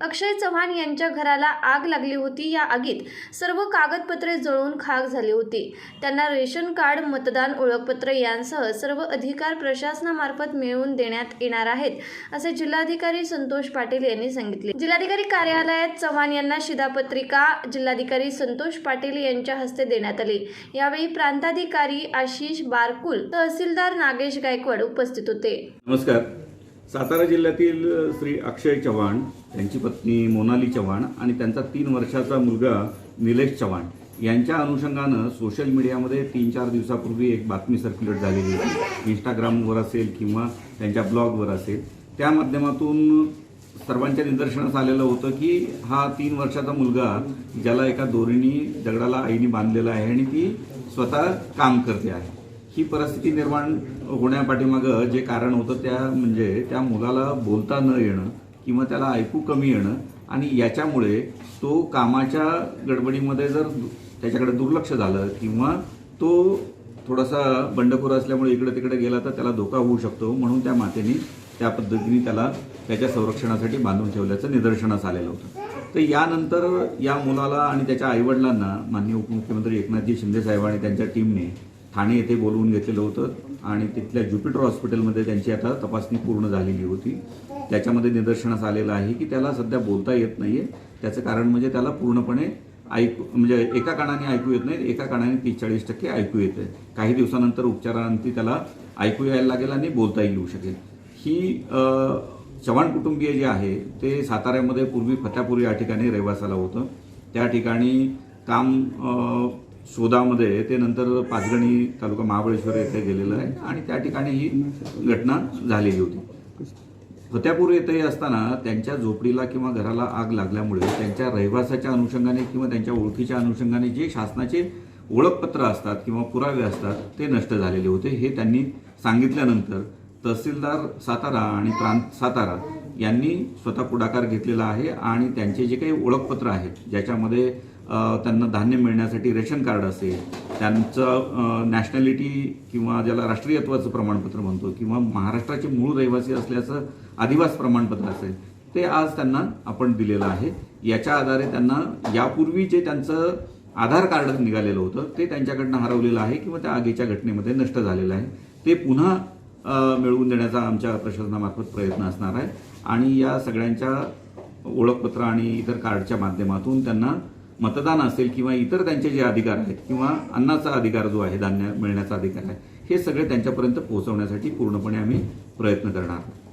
अक्षय चव्हाण यांच्या घराला आग लागली होती. या आगीत सर्व कागदपत्रे जळून खाक झाली होती. त्यांना रेशन कार्ड मतदान ओळखपत्र यांसह सर्व अधिकार प्रशासनामार्फत मिळवून देण्यात येणार आहेत असे जिल्हाधिकारी संतोष पाटील यांनी सांगितले. जिल्हाधिकारी कार्यालयात चव्हाण यांना शिधापत्रिका जिल्हाधिकारी संतोष पाटील यांच्या हस्ते देण्यात आली. यावेळी प्रांताधिकारी आशिष बारकुल तहसीलदार नागेश गायकवाड उपस्थित होते. नमस्कार. सातारा जिल्ह्यातील श्री अक्षय चव्हाण त्यांची पत्नी मोनाली चव्हाण आणि त्यांचा तीन वर्षाचा मुलगा निलेश चव्हाण यांच्या अनुषंगानं सोशल मीडियामध्ये तीन चार दिवसापूर्वी एक बातमी सर्क्युलेट झालेली होती. इंस्टाग्रामवर असेल किंवा त्यांच्या ब्लॉगवर असेल. त्या माध्यमातून सर्वांच्या निदर्शनास आलेलं होतं की हा तीन वर्षाचा मुलगा ज्याला एका दोरीनी दगडाला आईने बांधलेला आहे आणि ती स्वतः काम करते आहे. ही परिस्थिती निर्माण होण्यापाठीमागं जे कारण होतं त्या म्हणजे त्या मुलाला बोलता न येणं किंवा त्याला ऐकू कमी येणं आणि याच्यामुळे तो कामाच्या गडबडीमध्ये जर त्याच्याकडे दुर्लक्ष झालं किंवा तो थोडासा बंडखोर असल्यामुळे इकडे तिकडे गेला तर त्याला धोका होऊ शकतो म्हणून त्या मातेने त्या पद्धतीने त्याला त्याच्या संरक्षणासाठी बांधून ठेवल्याचं निदर्शनास आलेलं होतं. तर यानंतर या मुलाला आणि त्याच्या आईवडिलांना माननीय उपमुख्यमंत्री एकनाथजी शिंदे साहेब आणि त्यांच्या टीमने ठाणे येथे बोलवून घेतलेलं होतं आणि तिथल्या ज्युपिटर हॉस्पिटलमध्ये त्यांची आता तपासणी पूर्ण झालेली होती. त्याच्यामध्ये निदर्शनास आलेलं आहे की त्याला सध्या बोलता येत नाही आहे त्याचं कारण म्हणजे त्याला पूर्णपणे ऐकू म्हणजे एका कानाने ऐकू येत नाही एका कानाने तीस चाळीस टक्के ऐकू येतं काही दिवसानंतर उपचारानंतर त्याला ऐकू यायला लागेल आणि बोलताही येऊ शकेल. ही चव्हाण कुटुंबीय जे आहे ते साताऱ्यामध्ये पूर्वी फत्यापूर या ठिकाणी रहिवासाला होतं. त्या ठिकाणी काम शोधामध्ये ते नंतर पाचगणी तालुका महाबळेश्वर येथे गेलेलं आहे आणि त्या ठिकाणी ही घटना झालेली होती. फत्यापूर येथे असताना त्यांच्या झोपडीला किंवा घराला आग लागल्यामुळे त्यांच्या रहिवासाच्या अनुषंगाने किंवा त्यांच्या ओळखीच्या अनुषंगाने जे शासनाचे ओळखपत्र असतात किंवा पुरावे असतात ते नष्ट झालेले होते. हे त्यांनी सांगितल्यानंतर तहसीलदार सातारा आणि प्रांत सातारा यांनी स्वतः पुढाकार घेतलेला आहे आणि त्यांचे जे काही ओळखपत्र आहेत ज्याच्यामध्ये त्यांना धान्य मिळण्यासाठी रेशन कार्ड असेल त्यांचं नॅशनॅलिटी किंवा ज्याला राष्ट्रीयत्वाचं प्रमाणपत्र म्हणतो किंवा महाराष्ट्राचे मूळ रहिवासी असल्याचं आदिवास प्रमाणपत्र असेल ते आज त्यांना आपण दिलेलं आहे. याच्या आधारे त्यांना यापूर्वी जे त्यांचं आधार कार्ड निघालेलं होतं ते त्यांच्याकडनं हरवलेलं आहे किंवा त्या आगीच्या घटनेमध्ये नष्ट झालेलं आहे. ते पुन्हा मिळवून देण्याचा आमच्या प्रशासनामार्फत प्रयत्न असणार आहे. आणि या सगळ्यांच्या ओळखपत्र आणि इतर कार्डच्या माध्यमातून त्यांना मतदान असेल किंवा इतर त्यांचे जे अधिकार आहेत किंवा अन्नाचा अधिकार जो आहे धान्य मिळण्याचा अधिकार आहे हे सगळे त्यांच्यापर्यंत पोहोचवण्यासाठी पूर्णपणे आम्ही प्रयत्न करणार आहोत.